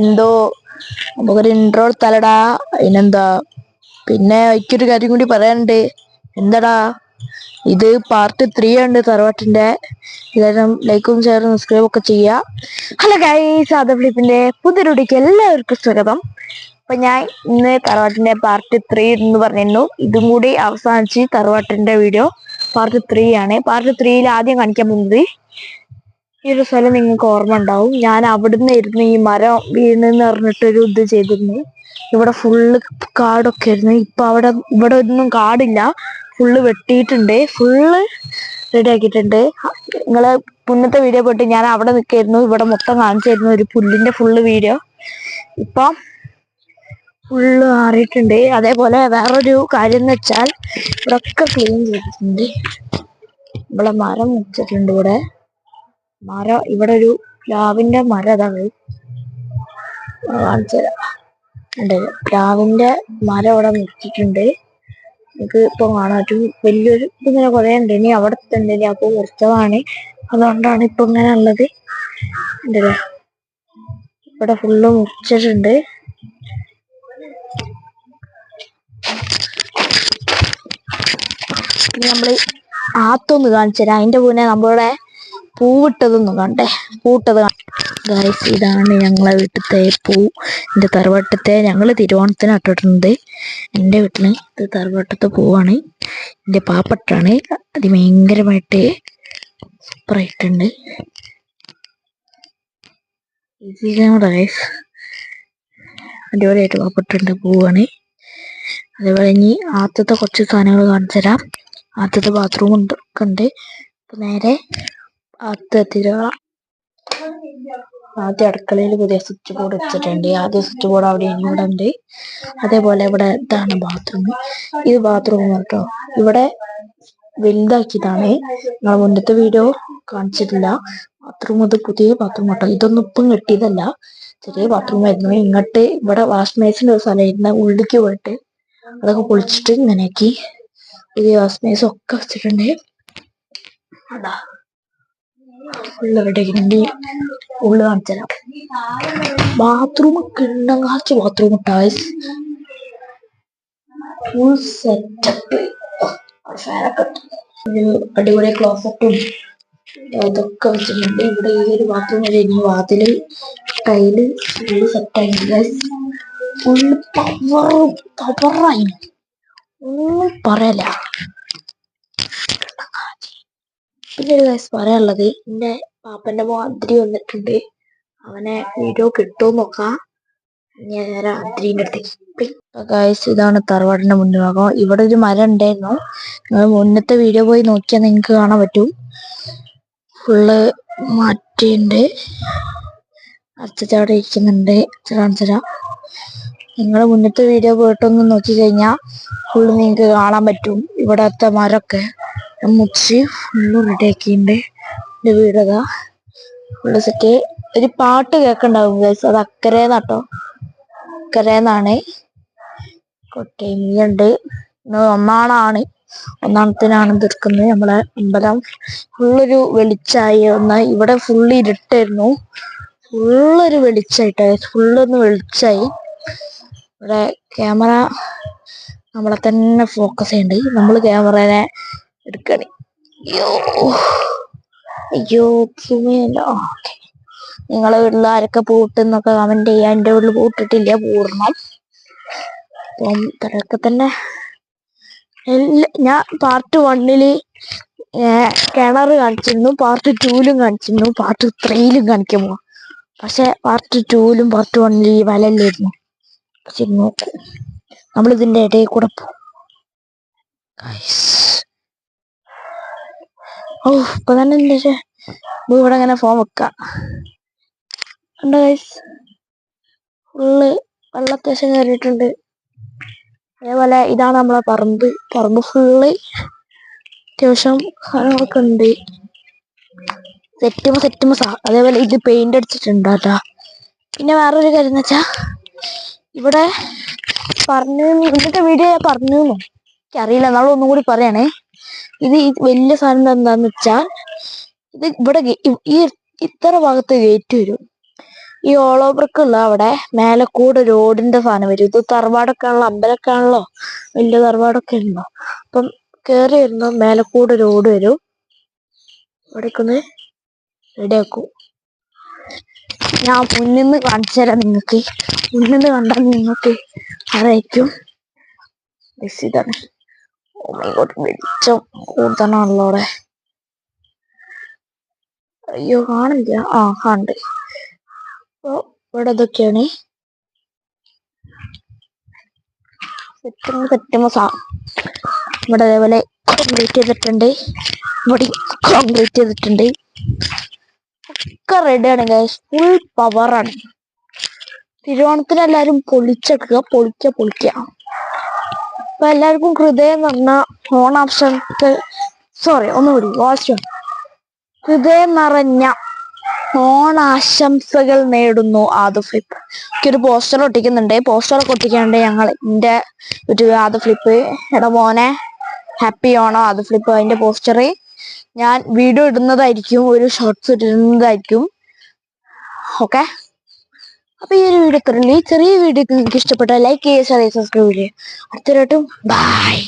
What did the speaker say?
എന്തോ നമുക്കൊരു ഇൻട്രോ എടുത്താലടാ അതിനെന്താ? പിന്നെ എനിക്കൊരു കാര്യം കൂടി പറയാനുണ്ട്. എന്താടാ? ഇത് പാർട്ട് ത്രീ ആണ് തറവാട്ടിന്റെ എല്ലാവരും ലൈക്കും ഷെയറും സബ്സ്ക്രൈബ് ഒക്കെ ചെയ്യുക ഹലോ ഗൈസ് ആദ ഫ്ലിപ്പിന്റെ എല്ലാവർക്കും സ്വാഗതം. അപ്പൊ ഞാൻ ഇന്ന് തറവാട്ടിന്റെ പാർട്ട് ത്രീ എന്ന് പറഞ്ഞിരുന്നു. ഇതും കൂടി അവസാനിച്ച് തറവാട്ടിന്റെ വീഡിയോ പാർട്ട് ത്രീ ആണ്. പാർട്ട് ത്രീയിൽ ആദ്യം കാണിക്കാൻ പോകുന്നത് ഈ ഒരു സ്ഥലം നിങ്ങൾക്ക് ഓർമ്മ ഉണ്ടാവും ഞാൻ അവിടുന്ന് ഇരുന്ന് ഈ മരം വീണെന്ന് പറഞ്ഞിട്ടൊരു ഇത് ചെയ്തിരുന്നു ഇവിടെ ഫുള്ള് കാടൊക്കെ ആയിരുന്നു. ഇപ്പൊ അവിടെ ഇവിടെ ഒന്നും കാടില്ല. ഫുള്ള് വെട്ടിയിട്ടുണ്ട്. ഫുള്ള് റെഡി ആക്കിയിട്ടുണ്ട്. നിങ്ങൾ മുന്നത്തെ വീഡിയോ പോയിട്ട് ഞാൻ അവിടെ നിൽക്കായിരുന്നു. ഇവിടെ മൊത്തം കാണിച്ചായിരുന്നു ഒരു പുല്ലിന്റെ ഫുള്ള് വീഡിയോ ഇപ്പൊ ഫുള്ള് മാറിയിട്ടുണ്ട് അതേപോലെ വേറൊരു കാര്യം എന്ന് വെച്ചാൽ ഇവിടെ ഒക്കെ ക്ലീൻ ചെയ്തിട്ടുണ്ട്. ഇവിടെ മരം വെച്ചിട്ടുണ്ട് ഇവിടെ. മരം ഇവിടെ ഒരു പ്ലാവിന്റെ മരം അതാണ് കാണിച്ചു തരാം ഉണ്ട്. പ്ലാവിന്റെ മരം അവിടെ നിർത്തിയിട്ടുണ്ട്. നമുക്ക് ഇപ്പൊ കാണാൻ പറ്റും. വലിയൊരു ഇങ്ങനെ കുറെ ഉണ്ട്. ഇനി അവിടെ ഇനി അപ്പൊ മുറിച്ചതാണ് അതുകൊണ്ടാണ് ഇപ്പൊ ഇങ്ങനെ ഉള്ളത്. ഉണ്ടല്ലേ ഇവിടെ ഫുള്ള് മുറിച്ചിട്ടുണ്ട്. നമ്മൾ ആത്തൊന്ന് കാണിച്ചു തരാം. അതിന്റെ മുന്നേ നമ്മളുടെ പൂവിട്ടതൊന്നും കണ്ടേ? പൂവിട്ടത് ഗായ്സ് ഇതാണ് ഞങ്ങളെ വീട്ടിലത്തെ പൂ. എന്റെ തറവാട്ടത്തെ ഞങ്ങൾ തിരുവോണത്തിന് ഇട്ടിട്ടുണ്ട് എന്റെ വീട്ടിൽ ഇത് തറവാട്ടത്തെ പൂവാണ്. എന്റെ പാപ്പട്ടാണ് അത് ഭയങ്കരമായിട്ട് സൂപ്പറായിട്ടുണ്ട് ഗായ്സ് അടിപൊളിയായിട്ട് പാപ്പട്ടുണ്ട് പൂവാണ്. അതേപോലെ ഇനി ആദ്യത്തെ കുറച്ച് സാധനങ്ങൾ കാണിച്ചു തരാം ആദ്യത്തെ ബാത്റൂം ഉണ്ട് ഒക്കെ ഉണ്ട്. നേരെ ആദ്യത്തെ ആദ്യം അടുക്കളയിൽ പുതിയ സ്വിച്ച് ബോർഡ് വെച്ചിട്ടുണ്ട്. ആദ്യ സ്വിച്ച് ബോർഡ് അവിടെ ഇവിടെ ഉണ്ട്. അതേപോലെ ഇവിടെ ഇതാണ് ബാത്റൂം ഇത് ബാത്റൂം കേട്ടോ. ഇവിടെ വലുതാക്കിയതാണ്. നിങ്ങൾ മുന്നത്തെ വീഡിയോ കാണിച്ചിട്ടില്ല. ബാത്റൂം അത് പുതിയ ബാത്റൂം കേട്ടോ. ഇതൊന്നും ഇപ്പം കിട്ടിയതല്ല. ചെറിയ ബാത്റൂം ആയിരുന്നു. ഇങ്ങോട്ട് ഇവിടെ വാഷ് മേസിന്റെ ഒരു സ്ഥലമായിരുന്നു ഉള്ളിലേക്ക് പോയിട്ട് അതൊക്കെ പൊളിച്ചിട്ട് ഇങ്ങനെയാക്കി പുതിയ വാഷ് മേസും ഒക്കെ വെച്ചിട്ടുണ്ട്. അതാ. ഫുള്ള് റെഡിയാക്കിയിട്ടുണ്ട് ഉള്ളു കാണിച്ചാൽ ബാത്റൂം കിണ്ണങ്ങാച്ച ബാത്റൂം ടൈസ് ഫുൾ സെറ്റപ്പ് ഫാനൊക്കെ ഒരു അടിപൊളി ക്ലോസറ്റും ഇതൊക്കെ വെച്ചിട്ടുണ്ട്. ഇവിടെ ഈ ഒരു ബാത്റൂം ഇനി വാതിൽ ടൈൽ ഫുള്ള് സെറ്റായി ഫുള്ള് പവറും പവറായി ഒന്നും പറയല പിന്നെ ഒരു കാര്യം പറയാനുള്ളത്? എന്റെ പാപ്പന്റെ മോൻ അദ്രി വന്നിട്ടുണ്ട്. അവനെ വീഡിയോ കിട്ടുമോ നോക്കാം. ഞാൻ ഇതാണ് തറവാടിന്റെ മുൻഭാഗം ഇവിടെ ഒരു മരം ഉണ്ടായിരുന്നു. നിങ്ങൾ മുന്നത്തെ വീഡിയോ പോയി നോക്കിയാൽ നിങ്ങൾക്ക് കാണാൻ പറ്റും. ഫുള്ള് മാറ്റിയുണ്ട് അച്ഛച്ചവിടെ ഇരിക്കുന്നുണ്ട്. കാണിച്ചരാ നിങ്ങൾ മുന്നത്തെ വീഡിയോ പോയിട്ടൊന്ന് നോക്കി കഴിഞ്ഞാൽ ഫുള്ള് നിങ്ങൾക്ക് കാണാൻ പറ്റും. ഇവിടത്തെ മരമൊക്കെ. മുച്ചി ഫുള്ള് റെഡിയാക്കിയിട്ടുണ്ട് എന്റെ വീടതാ. ഫുള്ള് സെറ്റ് ഒരു പാട്ട് കേൾക്കണ്ടാവും ഗൈസ് അത് അക്കരേന്നാട്ടോ. അക്കരേന്നാണ്. കൊട്ടയുണ്ട് ഒന്നാണാണ്. ഒന്നാമത്തിനാണ് തീർക്കുന്നത്. നമ്മളെ അമ്പലം ഫുള്ളൊരു വെളിച്ചായി ഒന്ന് ഇവിടെ ഫുള്ള് ഇരുട്ടായിരുന്നു. ഫുള്ളൊരു വെളിച്ചായിട്ട്. ഫുള്ളൊന്ന് വെളിച്ചായി. ഇവിടെ ക്യാമറ നമ്മളെ തന്നെ ഫോക്കസ് ചെയ്യുന്നുണ്ട് നമ്മൾ ക്യാമറനെ എടുക്കണേ. അയ്യോ. അയ്യോ ഓക്കെ നിങ്ങളെ വീട്ടിൽ ആരൊക്കെ പൂട്ടെന്നൊക്കെ കമന്റ് ചെയ്യാൻ എന്റെ വീട്ടിൽ പൂട്ടിട്ടില്ല പൂർണം അപ്പം ഇത്രയൊക്കെ തന്നെ. ഞാൻ പാർട്ട് വണ്ണിൽ കിണർ കാണിച്ചിരുന്നു പാർട്ട് ടൂലും കാണിച്ചിരുന്നു പാർട്ട് ത്രീയിലും കാണിക്കാൻ പോവാം. പക്ഷെ പാർട്ട് ടൂലും പാർട്ട് വണ്ണിലും ഈ വലല്ലായിരുന്നു പക്ഷെ നോക്കൂ. നമ്മൾ ഇതിന്റെ ഇടയിൽ കൂടെ പോകും ഓ ഇപ്പൊ തന്നെ എന്താ ഇവിടെ ഇങ്ങനെ ഫോൺ വെക്കാം. ഫുള്ള് വെള്ളത്യാവശ്യം കയറിയിട്ടുണ്ട് അതേപോലെ ഇതാണ് നമ്മളെ പറമ്പ്. പറമ്പ് ഫുള്ള് അത്യാവശ്യം സാധനങ്ങളൊക്കെ ഉണ്ട്. സെറ്റുമ്പോ സെറ്റുമ്പോ അതേപോലെ ഇത് പെയിന്റ് അടിച്ചിട്ടുണ്ട് കേട്ടാ. പിന്നെ വേറൊരു കാര്യം എന്ന് വെച്ചാ ഇവിടെ പറഞ്ഞു ഇന്നത്തെ വീഡിയോ പറഞ്ഞു എനിക്കറിയില്ല നമ്മളൊന്നും ഒന്നും കൂടി പറയണേ. ഇത് വലിയ സാധനം എന്താന്ന് വെച്ചാൽ ഇത് ഇവിടെ ഈ ഇത്ര ഭാഗത്ത് ഗേറ്റ് വരും. ഈ ഓൾ ഉള്ള അവിടെ മേലെ കൂടെ റോഡിന്റെ സാധനം വരും. ഇത് തറവാടൊക്കെ ആണല്ലോ അമ്പലമൊക്കെ ആണല്ലോ വലിയ തറവാടൊക്കെ ഉണ്ടോ? അപ്പം കേറി വരുന്ന മേലെ കൂടെ റോഡ് വരും. ഇവിടേക്ക് ഒന്ന് ആക്കൂ. ഞാൻ മുന്നിൽ നിന്ന് കാണിച്ചു തരാം നിങ്ങൾക്ക്. മുന്നിൽ നിന്ന് കണ്ടാൽ നിങ്ങൾക്ക് അറിയിക്കും ഇതാണ് വെളിച്ചം കൂടുതലാണല്ലോ അവിടെ അയ്യോ കാണില്ല. ആ ഉണ്ട് അപ്പൊ ഇവിടെ ഇതൊക്കെയാണ്. സെറ്റിങ് സെറ്റിങ് ഇവിടെ അതേപോലെ കോൺക്രീറ്റ് ചെയ്തിട്ടുണ്ട്. ഇവിടെ കോൺക്രീറ്റ് ചെയ്തിട്ടുണ്ട്. ഒക്കെ റെഡിയാണ് ഗൈസ് ഫുൾ പവറാണ് തിരുവോണത്തിന് എല്ലാരും പൊളിച്ചെടുക്കുക. പൊളിക്ക പൊളിക്കുക. അപ്പൊ എല്ലാവർക്കും ഹൃദയം നിറഞ്ഞ ഓപ്ഷൻ സോറി ഒന്നുകൂടി വായിച്ചു ഹൃദയം നിറഞ്ഞ ഓണാശംസകൾ നേടുന്നു ആദു ഫ്ലിപ്പ് എനിക്കൊരു പോസ്റ്റർ ഒട്ടിക്കുന്നുണ്ട്. പോസ്റ്റർ ഒക്കെ ഒട്ടിക്കാണ്ട് ഞങ്ങൾ എന്റെ ഒരു ആദു ഫ്ലിപ്പ് എടാ മോനെ ഹാപ്പി ഓണോ ആദു ഫ്ലിപ്പ് അതിന്റെ പോസ്റ്റർ ഞാൻ വീഡിയോ ഇടുന്നതായിരിക്കും ഒരു ഷോർട്സ് ഇടുന്നതായിരിക്കും. ഓക്കെ അപ്പൊ ഈ ഒരു വീഡിയോ ഇത്രയുള്ളൂ ഈ ചെറിയ വീഡിയോ നിങ്ങൾക്ക് ഇഷ്ടപ്പെട്ടാൽ ലൈക്ക് ചെയ്യുക സബ്സ്ക്രൈബ് ചെയ്യുക അടുത്തൊരായിട്ടും ബൈ